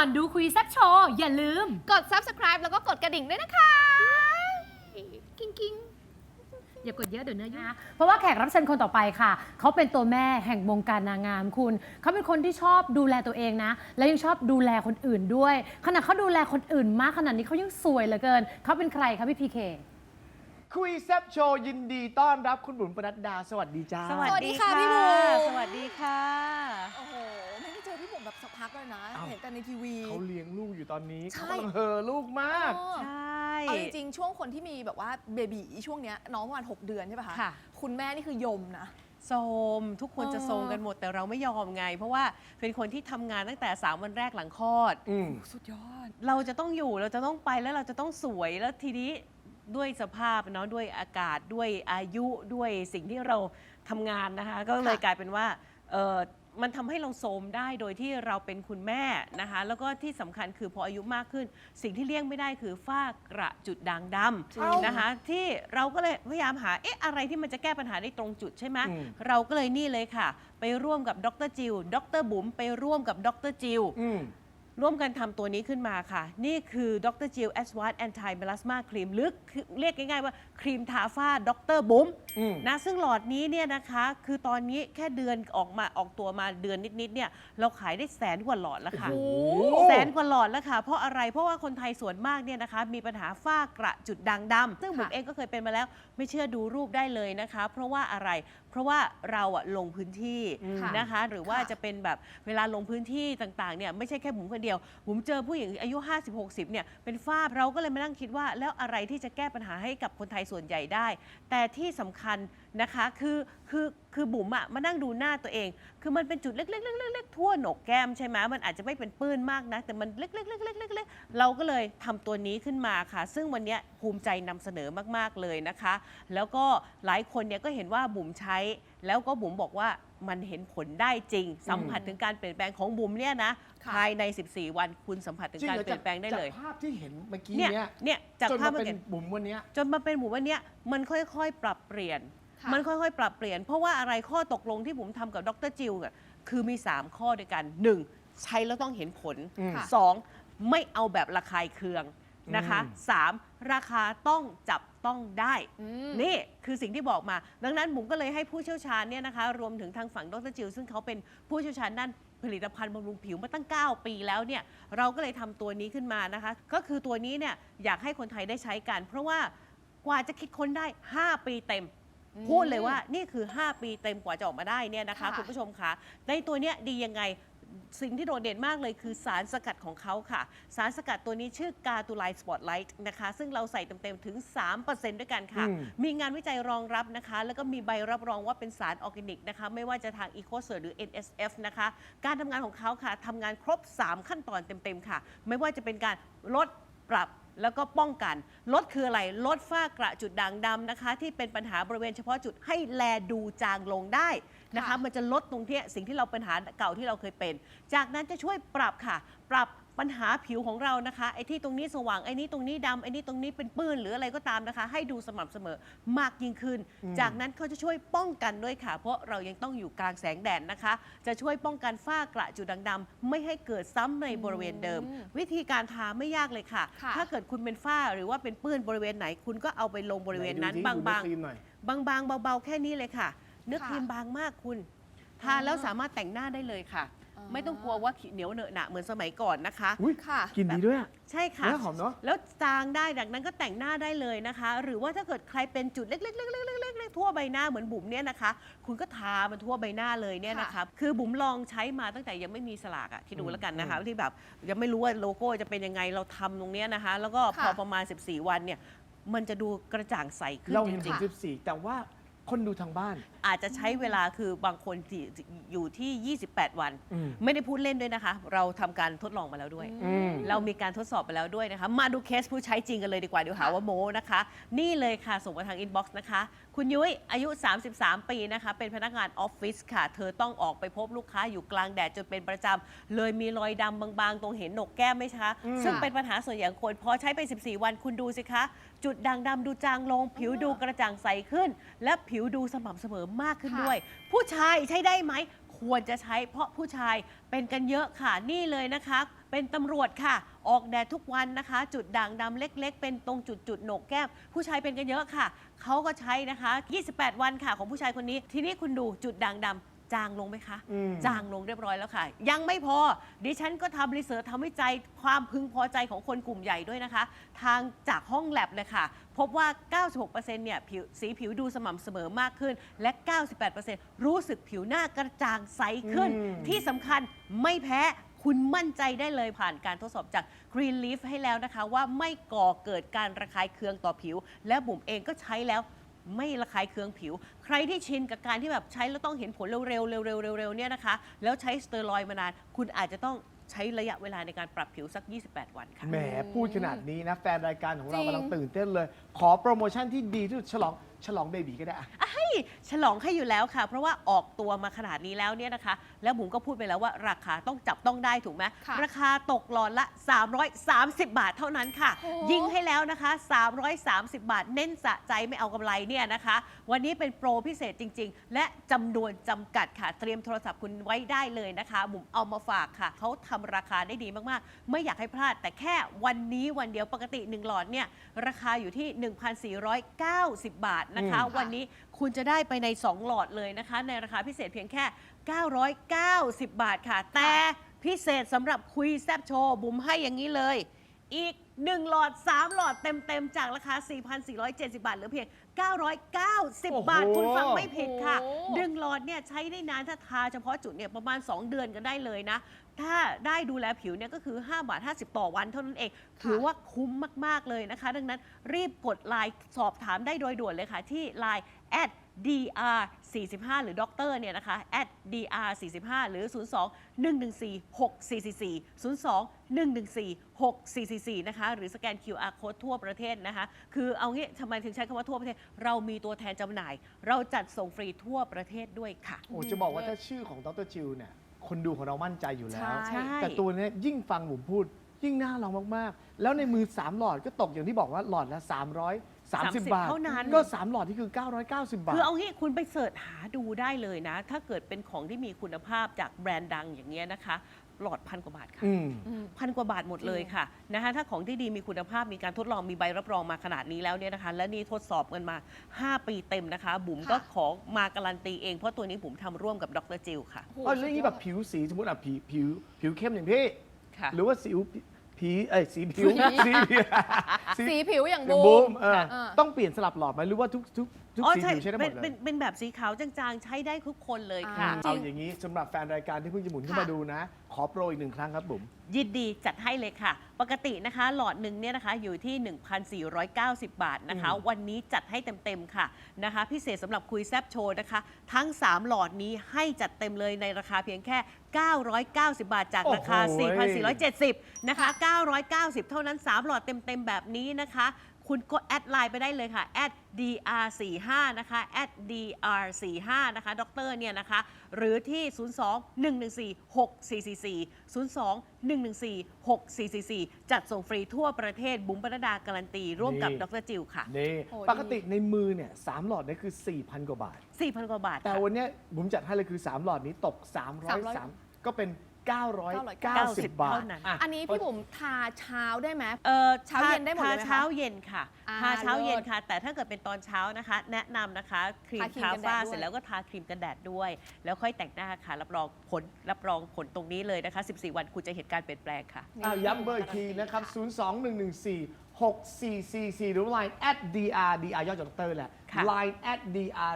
ก่อนดูคุยแซบโชว์ อย่าลืม กด subscribe แล้วก็กดกระดิ่งด้วยนะคะ กิ้งกิ้งอย่ากดเยอะเดี๋ยวเนื้อยุ่งนะเพราะว่าแขกรับเชิญคนต่อไปค่ะ เขาเป็นตัวแม่แห่งวงการนางงามคุณ เขาเป็นคนที่ชอบดูแลตัวเองนะ และยังชอบดูแลคนอื่นด้วยขณะเขาดูแลคนอื่นมากขนาดนี้เขายังสวยเหลือเกิน เขาเป็นใครคะพี่พีเค คุยแซบโชว์ยินดีต้อนรับคุณบุ๋มปนัดดา สวัสดีจ้าสวัสดีค่ะพี่บุ๋ม สวัสดีค่ะ โอ้โหไม่ได้เจอ พี่บุ๋มแบบสักพักเลยนะ เอ้า เห็นแต่ในทีวีเขาเลี้ยงลูกอยู่ตอนนี้ใช่เขากำลังเฮอลูกมาก เออใช่ เอาจริงๆช่วงคนที่มีแบบว่าเบบีช่วงเนี้ยน้องประมาณ6เดือนใช่ป่ะคะค่ะ คุณแม่นี่คือยมนะ โซมทุกคนจะเออโซมกันหมดแต่เราไม่ยอมไง เพราะว่าเป็นคนที่ทำงานตั้งแต่ 3 วันแรกหลังคลอด อืม สุดยอด เราจะต้องอยู่เราจะต้องไปแล้วเราจะต้องสวยแล้วทีนี้ด้วยสภาพเนาะด้วยอากาศด้วยอายุด้วยสิ่งที่เราทำงานนะคะ ก็เลยค่ะ กลายเป็นว่าเออ มันทำให้เราโทรมได้โดยที่เราเป็นคุณแม่นะคะ แล้วก็ที่สำคัญคือพออายุมากขึ้น สิ่งที่เลี่ยงไม่ได้คือฝ้ากระจุดด่างดเอ้าำนะคะ ที่เราก็เลยพยายามหาเอ๊ะอะไรที่มันจะแก้ปัญหาได้ตรงจุดใช่ไหมอืมเราก็เลยนี่เลยค่ะ ไปร่วมกับดรจิวดรบุ๋มไปร่วมกับดรจิว อืม ร่วมกันทำตัวนี้ขึ้นมาค่ะ นี่คือดรจิล a d v a n c e Anti Melasma Cream หรือคือเรียกง่ายๆว่าครีมทาฝ้าดรบุ๋ม อืม นะซึ่งหลอดนี้เนี่ยนะคะคือตอนนี้แค่เดือนออกมาออกตัวมาเดือนนิดๆเนี่ยเราขายได้แสนกว่าหลอดแล้วค่ะโอ้โหแสนกว่าหลอดแล้วค่ะ เพราะอะไรเพราะว่าคนไทยส่วนมากเนี่ยนะคะมีปัญหาฝ้ากระจุดด่างดำซึ่งบุ๋มค่ะ เองก็เคยเป็นมาแล้วไม่เชื่อดูรูปได้เลยนะคะ เพราะว่าอะไรเพราะว่าเราอะลงพื้นที่ค่ะนะคะ หรือว่าค่ะจะเป็นแบบเวลาลงพื้นที่ต่างๆเนี่ยไม่ใช่แค่บุ๋มคนเดียวบุ๋มเจอผู้หญิงอายุ 50-60เนี่ยเป็นฝ้าเราก็เลยมานั่งคิดว่า แล้วอะไรที่จะแก้ปัญหาให้กับคนไทยส่วนใหญ่ได้ แต่ที่สำคัญนะคะ คือคือคือบุ๋มอะมานั่งดูหน้าตัวเอง คือมันเป็นจุดเล็กๆๆๆๆทั่วโหนกแก้มใช่ไหมมันอาจจะไม่เป็นปื้นมากนะ แต่มันเล็กๆๆๆๆๆเราก็เลยทำตัวนี้ขึ้นมาค่ะ ซึ่งวันนี้ภูมิใจนำเสนอมากๆเลยนะคะ แล้วก็หลายคนเนี่ยก็เห็นว่าบุ๋มใช้ แล้วก็บุ๋มบอกว่ามันเห็นผลได้จริง สัมผัสถึงการเปลี่ยนแปลงของบุ๋มเนี่ยนะค่ะ ภายใน 14 วันคุณสัมผัสถึงการเปลี่ยนแปลงได้เลยจากภาพที่เห็นเมื่อกี้เนี่ยเนี้ยเนี่ยจากจนภาพมาเมื่อเป็นกี้ บุ๋มวันเนี้ย จนมาเป็นหมู่วันเนี้ยมันค่อยๆ ปรับเปลี่ยน ค่ะมันค่อยๆ ปรับเปลี่ยน เพราะว่าอะไรข้อตกลงที่ผมทำกับดรจิลอะคือมี 3 ข้อด้วยกัน 1. ใช้แล้วต้องเห็นผล อืม ค่ะ 2. ไม่เอาแบบระคายเคืองนะคะ อืม 3. ราคาต้องจับต้องได้ อืม นี่คือสิ่งที่บอกมา ดังนั้นผมก็เลยให้ผู้เชี่ยวชาญเนี่ยนะคะ รวมถึงทางฝั่งดรจิลซึ่งเขาเป็นผู้เชี่ยวชาญด้านผลิตภัณฑ์บำรุงผิวมาตั้ง 9 ปีแล้วเนี่ย เราก็เลยทำตัวนี้ขึ้นมานะคะ ก็คือตัวนี้เนี่ยอยากให้คนไทยได้ใช้กัน เพราะว่ากว่าจะคิดค้นได้ 5 ปีเต็ม อืม พูดเลยว่านี่คือ 5 ปีเต็มกว่าจะออกมาได้เนี่ยนะคะค่ะคุณผู้ชมคะในตัวเนี้ยดียังไงสิ่งที่โดดเด่นมากเลยคือสารสกัดของเขาค่ะ สารสกัดตัวนี้ชื่อกาตูไลสปอตไลท์นะคะ ซึ่งเราใส่เต็ม ๆ ถึง 3%ด้วยกันค่ะ อืม มีงานวิจัยรองรับนะคะ แล้วก็มีใบรับรองว่าเป็นสารออร์แกนิกนะคะ ไม่ว่าจะทาง e c o c e r หรือ NSF นะคะ การทำงานของเขาค่ะทำงานครบ 3 ขั้นตอนเต็ม ๆ ค่ะ ไม่ว่าจะเป็นการลดปรับ แล้วก็ป้องกัน ลดคืออะไร ลดฝ้ากระจุดด่างดำนะคะ ที่เป็นปัญหาบริเวณเฉพาะจุดให้แลดูจางลงได้นะคะ ค่ะ มันจะลดตรงที่สิ่งที่เราปัญหาเก่าที่เราเคยเป็น จากนั้นจะช่วยปรับค่ะ ปรับ ปัญหาผิวของเรานะคะไอ้ที่ตรงนี้สว่างไอ้นี้ตรงนี้ดำไอ้นี้ตรงนี้เป็นปื้นหรืออะไรก็ตามนะคะ ให้ดูสม่ำเสมอมากยิ่งขึ้นอืมจากนั้นเขาจะช่วยป้องกันด้วยค่ะ เพราะเรายังต้องอยู่กลางแสงแดดนะคะ จะช่วยป้องกันฝ้ากระจุดด่างดำไม่ให้เกิดซ้ำในบริเวณเดิม อืมวิธีการทาไม่ยากเลยค่ะ ค่ะ ถ้าเกิดคุณเป็นฝ้าหรือว่าเป็นปื้นบริเวณไหน คุณก็เอาไปลงบริเวณนั้นไหดูบาสิงดูๆครีมหน่อย บางๆ เบาๆ แค่นี้เลยค่ะ เนื้อค่ะครีมบางมากคุณ ทาแล้วสามารถแต่งหน้าได้เลยค่ะอ๋อ ไม่ต้องกลัวว่าเหนียวเหนอะหนะเหมือนสมัยก่อนนะคะ อุ้ยค่ะ กลินดีด้วยอะใช่ค่ะ เนื้อหอมเนาะ แล้วจางได้จากนั้นก็แต่งหน้าได้เลยนะคะ หรือว่าถ้าเกิดใครเป็นจุดเล็กๆๆๆๆๆทั่วใบหน้าเหมือนบุ๋มเนี่ยนะคะ คุณก็ทามันทั่วใบหน้าเลยเนี่ยนะคะ คือบุ๋มลองใช้มาตั้งแต่ยังไม่มีสลากอะที่ดูอืมแล้วกันนะคะอืมที่แบบยังไม่รู้ว่าโลโก้จะเป็นยังไงเราทำตรงเนี้ยนะคะ แล้วก็พอค่ะ ประมาณ 14 วันเนี่ยมันจะดูกระจ่างใสขึ้นเราจเห็นริถึงงๆ14 แต่ว่า คนดูทางบ้าน อาจจะใช้เวลาคือบางคนที่อยู่ที่ 28 วัน อืมไม่ได้พูดเล่นด้วยนะคะ เราทำการทดลองมาแล้วด้วย อืม เรามีการทดสอบไปแล้วด้วยนะคะ มาดูเคสผู้ใช้จริงกันเลยดีกว่าเดี๋ยวหาว่าโม้นะคะ นี่เลยค่ะ ส่งมาทางอินบ็อกซ์นะคะ คุณยุ้ยอายุ 33 ปีนะคะ เป็นพนักงานออฟฟิศค่ะ เธอต้องออกไปพบลูกค้าอยู่กลางแดดจนเป็นประจำ เลยมีรอยดำบางๆ ตรงเห็นหนกแก้มไหมคะ อืม ซึ่งเป็นปัญหาส่วนใหญ่ของคนพอใช้ไป 14 วันคุณดูสิคะ จุดด่างดำดูจางลง ผิวดูกระจ่างใสขึ้น และผิวดูสม่ำเสมอมากขึ้นค่ะด้วย ผู้ชายใช้ได้ไหม ควรจะใช้เพราะผู้ชายเป็นกันเยอะค่ะนี่เลยนะคะ เป็นตำรวจค่ะ ออกแดดทุกวันนะคะ จุดด่างดำเล็ก ๆ เป็นตรงจุดจุดๆโหนกแก้ม ผู้ชายเป็นกันเยอะค่ะเขาก็ใช้นะคะ 28 วันค่ะของผู้ชายคนนี้ ทีนี้คุณดูจุดด่างดำ จางลงไหมคะ อืม จางลงเรียบร้อยแล้วค่ะ ยังไม่พอ ดิฉันก็ทำรีเสิร์ชทำวิจัยความพึงพอใจของคนกลุ่มใหญ่ด้วยนะคะ ทางจากห้องแลบเลยค่ะ พบว่า 96%เนี่ยผิวสีผิวดูสม่ำเสมอมากขึ้น และ 98%รู้สึกผิวหน้ากระจ่างใสขึ้น อืม ที่สำคัญไม่แพ้คุณมั่นใจได้เลยผ่านการทดสอบจาก Green Leaf ให้แล้วนะคะ ว่าไม่ก่อเกิดการระคายเคืองต่อผิว และบุ๋มเองก็ใช้แล้ว ไม่ระคายเคืองผิว ใครที่ชินกับการที่แบบใช้แล้วต้องเห็นผลเร็วๆเร็วๆเร็วๆเนี่ยนะคะ แล้วใช้สเตียรอยด์มานาน คุณอาจจะต้องใช้ระยะเวลาในการปรับผิวสัก 28 วันค่ะ แหมพูดขนาดนี้นะ แฟนรายการของเราจริง กำลังตื่นเต้นเลย ขอโปรโมชั่นที่ดีที่สุดฉลอง ฉลองเบบีก็ได้อะฉลองให้อยู่แล้วค่ะ เพราะว่าออกตัวมาขนาดนี้แล้วเนี่ยนะคะ แล้วบุ๋มก็พูดไปแล้วว่าราคาต้องจับต้องได้ถูกไหมค่ะราคาตกหลอดละ 330 บาทเท่านั้นค่ะ โอ้ยิงให้แล้วนะคะ 330 บาท เน้นสะใจไม่เอากำไรเนี่ยนะคะ วันนี้เป็นโปรพิเศษจริง ๆ และจำนวนจำกัดค่ะ เตรียมโทรศัพท์คุณไว้ได้เลยนะคะบุ๋มเอามาฝากค่ะเขาทำราคาได้ดีมากๆ ไม่อยากให้พลาด แต่แค่วันนี้วันเดียวปกติ 1 หลอดเนี่ยราคาอยู่ที่ 1,490 บาทนะคะอืมวันนี้คุณจะได้ไปใน 2 หลอดเลยนะคะ ในราคาพิเศษเพียงแค่ 990 บาทค่ะ แต่พิเศษสำหรับคุยแซบโชว์บุ๋มให้อย่างนี้เลย อีก 1 หลอด 3 หลอดเต็ม ๆ จากราคา 4,470 บาทเหลือเพียง 990 บาทโอ้โหคุณฟังไม่ผิดค่ะ โอ้โหหนึ่งหลอดเนี่ยใช้ได้นานถ้าทาเฉพาะจุดเนี่ยประมาณ 2 เดือนก็ได้เลยนะ ถ้าได้ดูแลผิวเนี่ยก็คือ 5 บาท 50 ต่อวันเท่านั้นเอง ถือว่าคุ้มมาก ๆ เลยนะคะ ดังนั้นรีบกดไลน์สอบถามได้โดยด่วนเลยค่ะที่ไลน์ at dr 45 หรือด็อกเตอร์เนี่ยนะคะ at dr 45หรือ 02 114 6444 02 114 6444 นะคะ หรือสแกน QR code ทั่วประเทศนะคะ คือเอางี้ทำไมถึงใช้คำว่าทั่วประเทศ เรามีตัวแทนจำหน่าย เราจัดส่งฟรีทั่วประเทศด้วยค่ะ โอ้จะบอกว่าถ้าชื่อของดรจิวเนี่ย คนดูของเรามั่นใจอยู่แล้ว ใช่ แต่ตัวเนี้ยยิ่งฟังผมพูด ยิ่งน่าลองมาก ๆ แล้วในมือ 3 หลอดก็ตกอย่างที่บอกว่าหลอดละ 330 บาทเท่านั้น ก็ 3 หลอดที่คือ 990 บาท คือเอางี้คุณไปเสิร์ชหาดูได้เลยนะ ถ้าเกิดเป็นของที่มีคุณภาพจากแบรนด์ดังอย่างเงี้ยนะคะ หลอดพันกว่าบาทค่ะ อืมพันกว่าบาทหมดเลยค่ะนะคะถ้าของที่ดีมีคุณภาพมีการทดลองมีใบรับรองมาขนาดนี้แล้วเนี่ยนะคะ และนี่ทดสอบกันมา 5 ปีเต็มนะคะ บุ๋มก็ขอมาการันตีเอง เพราะตัวนี้บุ๋มทำร่วมกับดรจิลค่ะโอ้โหอ๋อแล้วนี่แบบผิวสีสมมติอะผิวผิวผิวเข้มอย่างพี่ ค่ะ หรือว่าสิว ผีเอ้ยสีผิวสีผิวสีผิวอย่างอย่างบูบูมมเออเออต้องเปลี่ยนสลับหลอดไหมหรือว่าทุกทุกทุกอ๋อสีใช่ผิวใช้ได้หเป็มนดเลเป็นยเป็นแบบสีขาวจางๆ ใช้ได้ทุกคนเลยค่ะเอาอย่างนี้สำหรับแฟนรายการที่เพิ่งจะหมุนเข้ามาค่ะ ดูนะขอโปรอีกหนึ่งครั้งครับบุ๋ม ยินดีจัดให้เลยค่ะ ปกตินะคะ หลอดหนึ่งเนี่ยนะคะอยู่ที่ 1,490 บาทนะคะอืมวันนี้จัดให้เต็มๆค่ะนะคะ พิเศษสำหรับคุยแซบโชว์นะคะ ทั้ง 3 หลอดนี้ให้จัดเต็มเลยในราคาเพียงแค่ 990 บาทจากราคา โอ้โห 4,470 นะคะ 990 เท่านั้น 3 หลอดเต็มๆแบบนี้นะคะ คุณก็แอดไลน์ไปได้เลยค่ะ @dr45 นะคะ @dr45 นะคะด็อกเตอร์เนี่ยนะคะ หรือที่ 02 114 6444 02 114 6444 จัดส่งฟรีทั่วประเทศบุ๋มปนัดดาการันตี ร่วมกับนี่ดรจิวค่ะ นี่โอ้ดี ปกติในมือเนี่ยสามหลอดเนี่ยคือ 4,000 กว่าบาท 4,000 กว่าบาทแต่ค่ะ วันเนี้ยบุ๋มจัดให้เลยคือ 3 หลอดนี้ตก 300 303ก็เป็น 990 990บาท เท่านั้นะอันนี้พี่บุ๋มทาเช้าได้ไหม เอ่อเช้าเย็นได้หมดเลยไหมคะทาเช้าเย็นค่ะอ่าทาเช้าเย็นเลิศค่ะ แต่ถ้าเกิดเป็นตอนเช้านะคะ แนะนำนะคะครีมทาครีมทากันแดดฝ้าด้วย เสร็จแล้วก็ทาครีมกันแดดด้วย แล้วค่อยแต่งหน้าค่ะ รับรองผลรับรองผลตรงนี้เลยนะคะ 14 วันคุณจะเห็นการเปลี่ยนแปลงค่ะ อะย้ำเบอร์อีกทีนะครับ 02114 6444 หรือ Line at dr dr ยอดจดดรแหละ ค่ะ Line at dr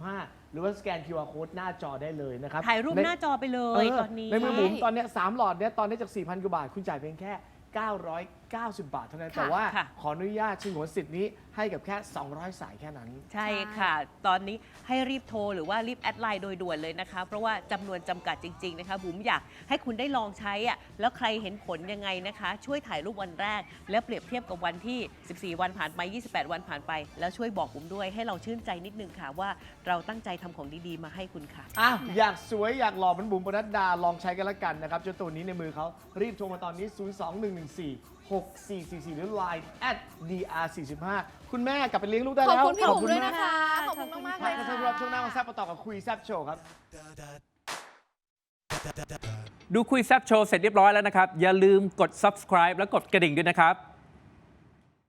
45หรือว่าสแกน QR code หน้าจอได้เลยนะครับถ่ายรูปในหน้าจอไปเลเอยอตอนนี้ ในมือบุ๋มใช่ตอนเนี้ยสามหลอดเนี้ยตอนนี้จาก 4,000กว่าบาท คุณจ่ายเพียงแค่ 990 บาทเท่านั้น ค่ะแต่ว่าค่ะ ขออนุญาตชิงหัวนสิทธิ์นี้ให้กับแค่ 200 สายแค่นั้น ใช่ค่ะ ตอนนี้ให้รีบโทรหรือว่ารีบแอดไลน์โดยด่วนเลยนะคะ เพราะว่าจำนวนจำกัดจริง ๆ นะคะ บุ๋มอยากให้คุณได้ลองใช้อะแล้วใครเห็นผลยังไงนะคะ ช่วยถ่ายรูปวันแรก แล้วเปรียบเทียบกับวันที่ 14 วันผ่านไป 28 วันผ่านไป แล้วช่วยบอกบุ๋มด้วยให้เราชื่นใจนิดนึงค่ะว่าเราตั้งใจทำของดีๆ มาให้คุณค่ะ อะอยากสวยอยากหล่อเหมันบุ๋มปนัดดาลองใช้กันละกันนะครับ เจ้าตัวนี้ในมือเขารีบโทรมาตอนนี้ 02114 6444 หรือ Line at dr45 คุณแม่กลับไปเลี้ยงลูกได้ขอบแล้วคุณพี่บุ๋มด้วยมานะกคะขอบคุณมากๆเลมายกระค่ะทั่งรอบช่วงหน้ามาแซ่บมาต่อกับคุยแซ่บโชว์ครับ da da ดูคุยแซบโชว์เสร็จเรียบร้อยแล้วนะครับ อย่าลืมกด subscribe และกดกระดิ่งด้วยนะครับ